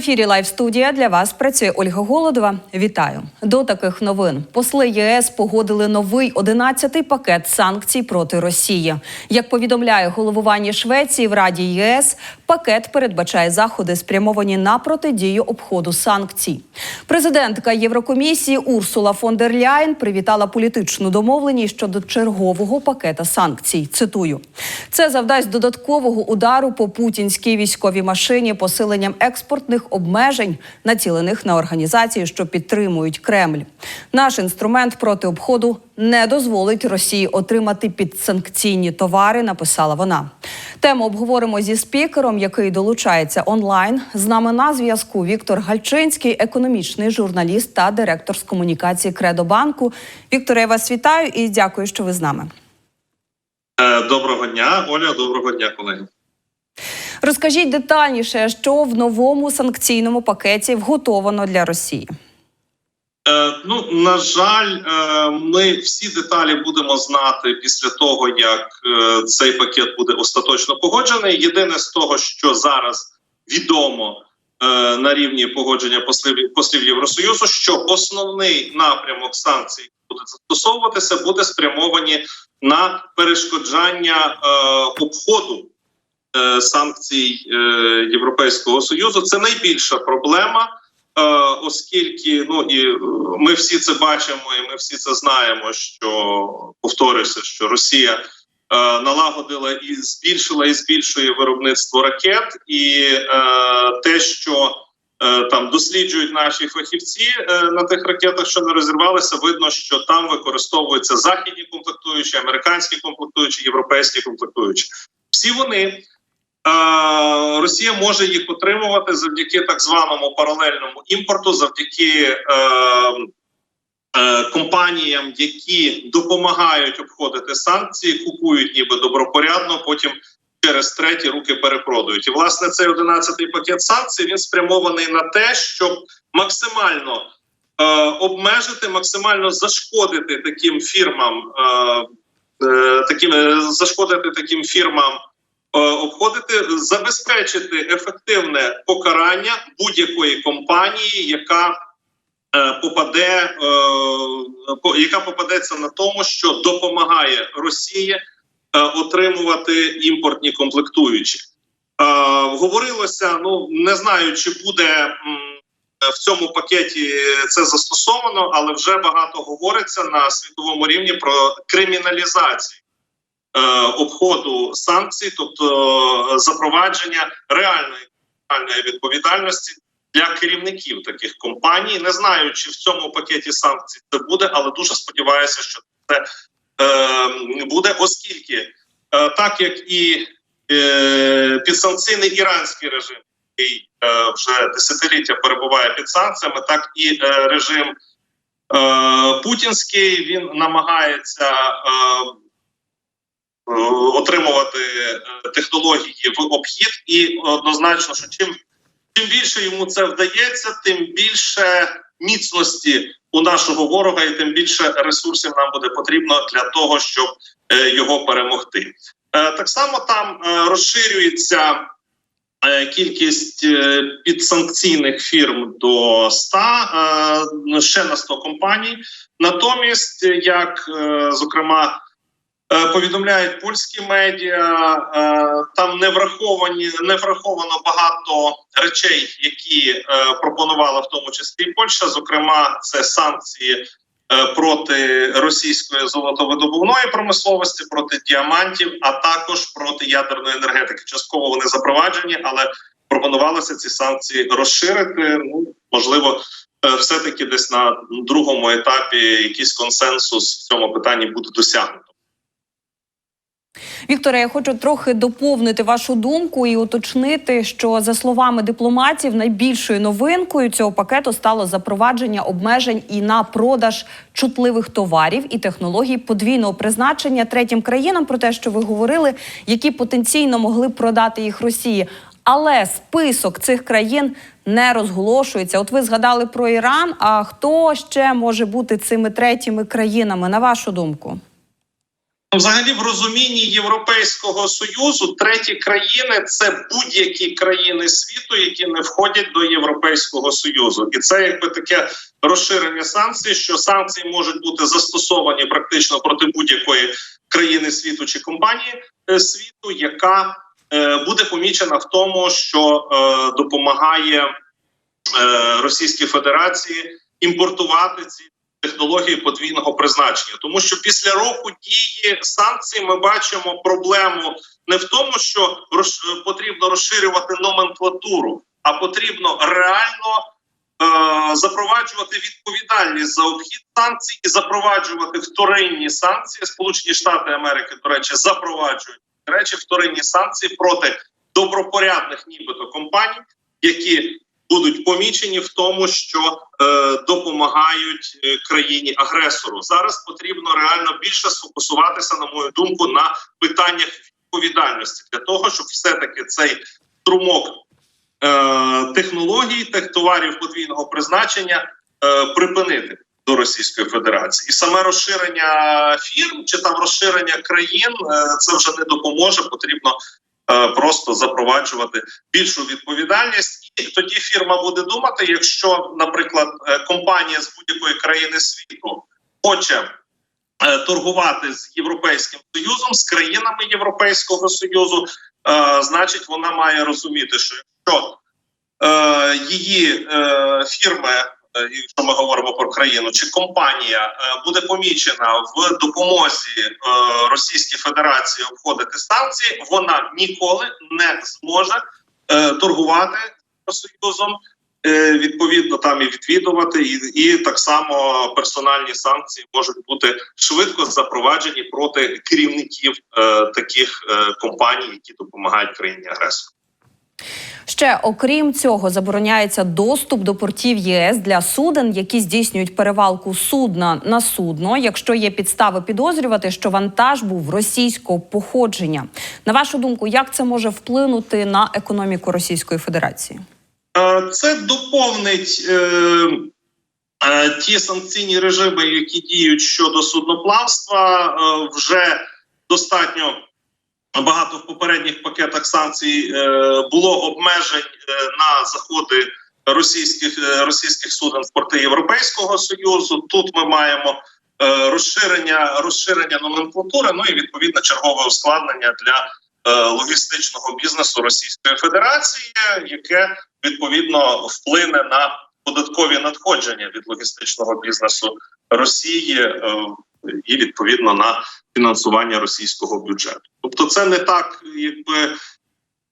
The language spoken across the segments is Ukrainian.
Ефірі Лайв студія для вас працює Ольга Голодова. Вітаю до таких новин. Посли ЄС погодили новий 11-й пакет санкцій проти Росії. Як повідомляє головування Швеції в Раді ЄС, пакет передбачає заходи, спрямовані на протидію обходу санкцій. Президентка Єврокомісії Урсула фон дер Ляєн привітала політичну домовленість щодо чергового пакета санкцій. Цитую: це завдасть додаткового удару по путінській військовій машині посиленням експортних обмежень, націлених на організації, що підтримують Кремль. Наш інструмент проти обходу не дозволить Росії отримати підсанкційні товари. Написала вона. Тему обговоримо зі спікером, який долучається онлайн. З нами на зв'язку Віктор Гальчинський, економічний журналіст та директор з комунікації Кредобанку. Вікторе, я вас вітаю і дякую, що ви з нами. Е, Доброго дня, Оля. Доброго дня, колеги. Розкажіть детальніше, що в новому санкційному пакеті вготовано для Росії. Е, ну на жаль, е, ми всі деталі будемо знати після того, як е, цей пакет буде остаточно погоджений. Єдине з того, що зараз відомо на рівні погодження послів, послів Євросоюзу, що основний напрямок санкцій буде застосовуватися, буде спрямовані на перешкоджання обходу санкцій е, Європейського союзу. Це найбільша проблема. Е, оскільки ну і е, ми всі це бачимо, і ми всі це знаємо, що повторюся, що Росія е, налагодила і збільшила і збільшує виробництво ракет, і е, те, що е, там досліджують наші фахівці е, на тих ракетах, що не розірвалися, видно, що там використовуються західні комплектуючі, американські комплектуючі, європейські комплектуючі. Всі вони Е, Росія може їх отримувати завдяки так званому паралельному імпорту, завдяки е, е, компаніям, які допомагають обходити санкції, купують ніби добропорядно, потім через треті руки перепродають. І власне цей 11-й пакет санкцій він спрямований на те, щоб максимально е, обмежити, максимально зашкодити таким фірмам, е, е, таким е, зашкодити таким фірмам. Е, обходити, забезпечити ефективне покарання будь-якої компанії, яка е, попаде, е, яка попадеться на тому, що допомагає Росії отримувати імпортні комплектуючі. Говорилося, ну не знаю, чи буде в цьому пакеті це застосовано, але вже багато говориться на світовому рівні про криміналізацію обходу санкцій, тобто е, запровадження реальної реальної відповідальності для керівників таких компаній. Не знаю, чи в цьому пакеті санкцій це буде, але дуже сподіваюся, що це е, буде, оскільки е, так як і е, підсанкційний іранський режим, який е, вже десятиліття перебуває під санкціями, так і е, режим. Е, Путінський він намагається е, е, отримувати е, технології в обхід, і однозначно, що чим, чим більше йому це вдається, тим більше міцності у нашого ворога, і тим більше ресурсів нам буде потрібно для того, щоб е, його перемогти. Е, Так само там е, розширюється. е, Кількість е, підсанкційних фірм до 100, е, ще на 100 компаній. Натомість, як е, зокрема Е, повідомляють польські медіа. е, Там не враховані, не враховано багато речей, які е, пропонувала в тому числі Польща. Зокрема, це санкції е, проти російської золотовидобувної промисловості, проти діамантів, а також проти ядерної енергетики. Частково вони запроваджені, але пропонувалося ці санкції розширити. Ну можливо. е, Все таки десь на другому етапі якийсь консенсус в цьому питанні буде досягнуто. Вікторе, я хочу трохи доповнити вашу думку і уточнити, що за словами дипломатів, найбільшою новинкою цього пакету стало запровадження обмежень і на продаж чутливих товарів і технологій подвійного призначення третім країнам про те, що ви говорили, які потенційно могли б продати їх Росії. Але список цих країн не розголошується. От ви згадали про Іран. А хто ще може бути цими третіми країнами, на вашу думку? Ну, Взагалі, в розумінні Європейського союзу треті країни це будь-які країни світу, які не входять до Європейського союзу, і це якби таке розширення санкцій, що санкції можуть бути застосовані практично проти будь-якої країни світу чи компанії е, світу, яка е, буде помічена в тому, що е, допомагає Російській Федерації імпортувати ці технології подвійного призначення, тому що після року дії санкцій ми бачимо проблему не в тому, що роз, потрібно розширювати номенклатуру, а потрібно реально е, запроваджувати відповідальність за обхід санкцій і запроваджувати вторинні санкції. Сполучені Штати Америки, до речі, запроваджують речі, вторинні санкції проти добропорядних, нібито компаній, які будуть помічені в тому, що е, допомагають е, країні агресору. Зараз потрібно реально більше сфокусуватися, на мою думку, на питаннях відповідальності для того, щоб все таки цей струмок е, технологій, тех товарів подвійного призначення е, припинити до Російської Федерації, і саме розширення фірм чи там розширення країн е, це вже не допоможе. Потрібно е, просто запроваджувати більшу відповідальність, тоді фірма буде думати, якщо, наприклад, е, компанія з будь-якої країни світу хоче. е, Торгувати з європейським союзом з країнами Європейського союзу, е, значить, вона має розуміти, що якщо її фірми, е, якщо ми говоримо про країну, чи компанія буде помічена в допомозі Російській Федерації обходити санкції, вона ніколи не зможе торгувати з союзом. е, Відповідно, там і відвідувати, і, і так само персональні санкції можуть бути швидко запроваджені проти керівників е, таких е, компаній, які допомагають країні агресору. Ще окрім цього, забороняється доступ до портів ЄС для суден, які здійснюють перевалку судна на судно, якщо є підстави підозрювати, що вантаж був російського походження. На вашу думку, як це може вплинути на економіку Російської Федерації? Е, Це доповнить е, е, ті санкційні режими, які діють щодо судноплавства. Вже достатньо багато в попередніх пакетах санкцій було обмежень на заходи російських російських суден в порти Європейського союзу. Тут ми маємо розширення розширення номенклатури. Ну і відповідно чергове ускладнення для логістичного бізнесу Російської Федерації, яке відповідно вплине на податкові надходження від логістичного бізнесу Росії е, і відповідно на фінансування російського бюджету. Тобто, це не так, якби.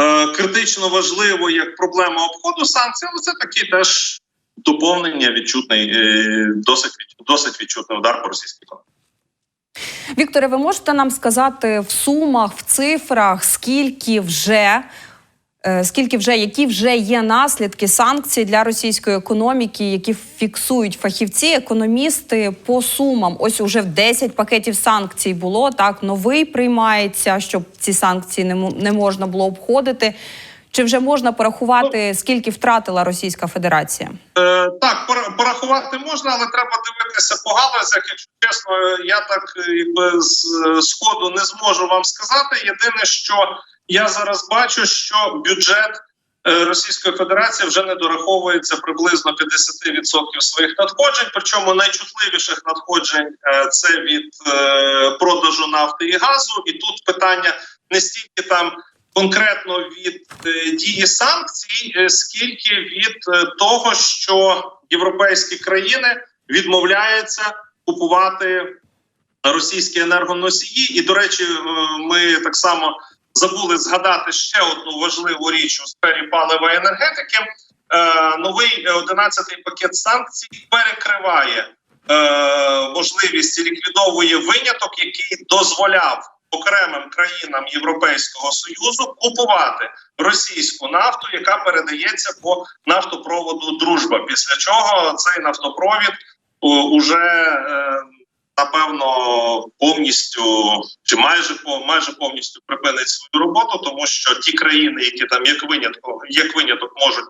е, Критично важливо як проблема обходу санкцій, але це такий теж доповнення відчутний, е, досить досить відчутний удар по російській економіці. Вікторе, ви можете нам сказати в сумах, в цифрах, скільки вже. е, Скільки вже які вже є наслідки санкцій для російської економіки, які фіксують фахівці, економісти по сумам? Ось уже в 10 пакетів санкцій було так. Новий приймається, щоб ці санкції не, можна було обходити. Чи вже можна порахувати, скільки втратила Російська Федерація? Е, так, пора- порахувати можна, але треба дивитися по галузях. Якщо чесно, я так е, якби з е, сходу не зможу вам сказати. Єдине, що я зараз бачу, що бюджет е, Російської Федерації вже не дораховується приблизно 50% своїх надходжень. Причому найчутливіших надходжень це від продажу нафти і газу. І тут питання не стільки там конкретно від дії санкцій, скільки від того, що європейські країни відмовляються купувати російські енергоносії. І до речі, е, ми так само забули згадати ще одну важливу річ у сфері палива і енергетики. Е, Новий 11-й пакет санкцій перекриває е, можливість і ліквідовує виняток, який дозволяв окремим країнам Європейського союзу купувати російську нафту, яка передається по нафтопроводу Дружба. Після чого цей нафтопровід уже е, напевно повністю чи майже майже повністю припинить свою роботу, тому що ті країни, які там як виняток, як виняток можуть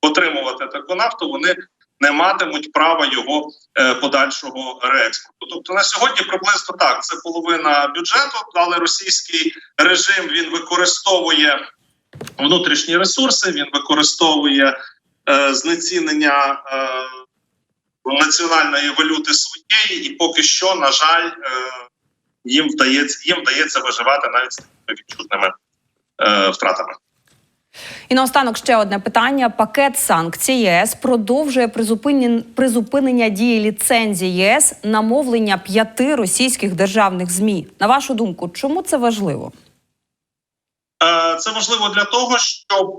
отримувати таку нафту, вони не матимуть права його е, подальшого реекспорту. Тобто на сьогодні приблизно так це половина бюджету, але російський режим він використовує внутрішні ресурси, він використовує е, знецінення е, національної валюти своєї, і поки що, на жаль, е, їм вдається їм вдається виживати навіть з такими відчутними е, втратами. І наостанок ще одне питання: пакет санкцій ЄС продовжує призупинен- призупинення дії ліцензії ЄС на мовлення п'яти російських державних змі. На вашу думку, чому це важливо? Е, Це важливо для того, щоб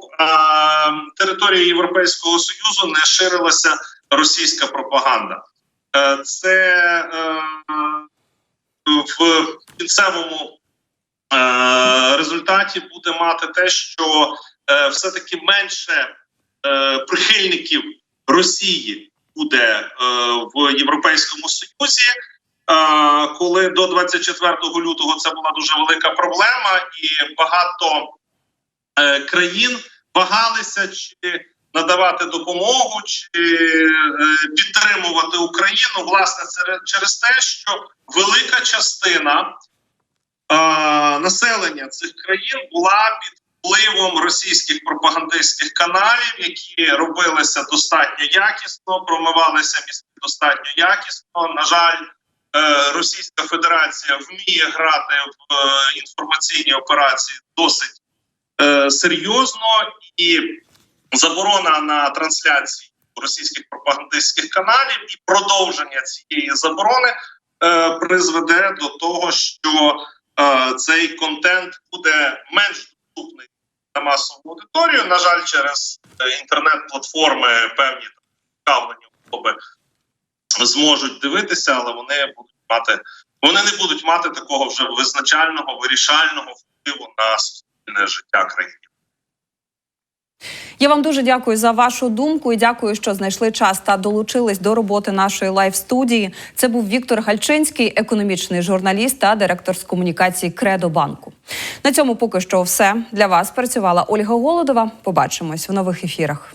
територією Європейського союзу не ширилася російська пропаганда. Е, Це е, в кінцевому е, результаті буде мати те, що е, все-таки менше прихильників Росії буде в Європейському Союзі. Коли до 24 лютого це була дуже велика проблема, і багато країн вагалися чи надавати допомогу, чи е, підтримувати Україну. Власне, через те, що велика частина населення цих країн була під впливом російських пропагандистських каналів, які робилися достатньо якісно, промивалися мізки достатньо якісно. На жаль. Е, Російська Федерація вміє грати в е, інформаційні операції досить серйозно, і заборона на трансляції російських пропагандистських каналів і продовження цієї заборони е, призведе до того, що е, цей контент буде менш доступний на масову аудиторію. На жаль, через е, інтернет-платформи певні вказані особи зможуть дивитися, але вони будуть мати вони не будуть мати такого вже визначального вирішального впливу на суспільне життя країни. Я вам дуже дякую за вашу думку і дякую, що знайшли час та долучились до роботи нашої лайв студії. Це був Віктор Гальчинський, економічний журналіст та директор з комунікації Кредо банку. На цьому поки що все для вас працювала Ольга Голодова. Побачимось в нових ефірах.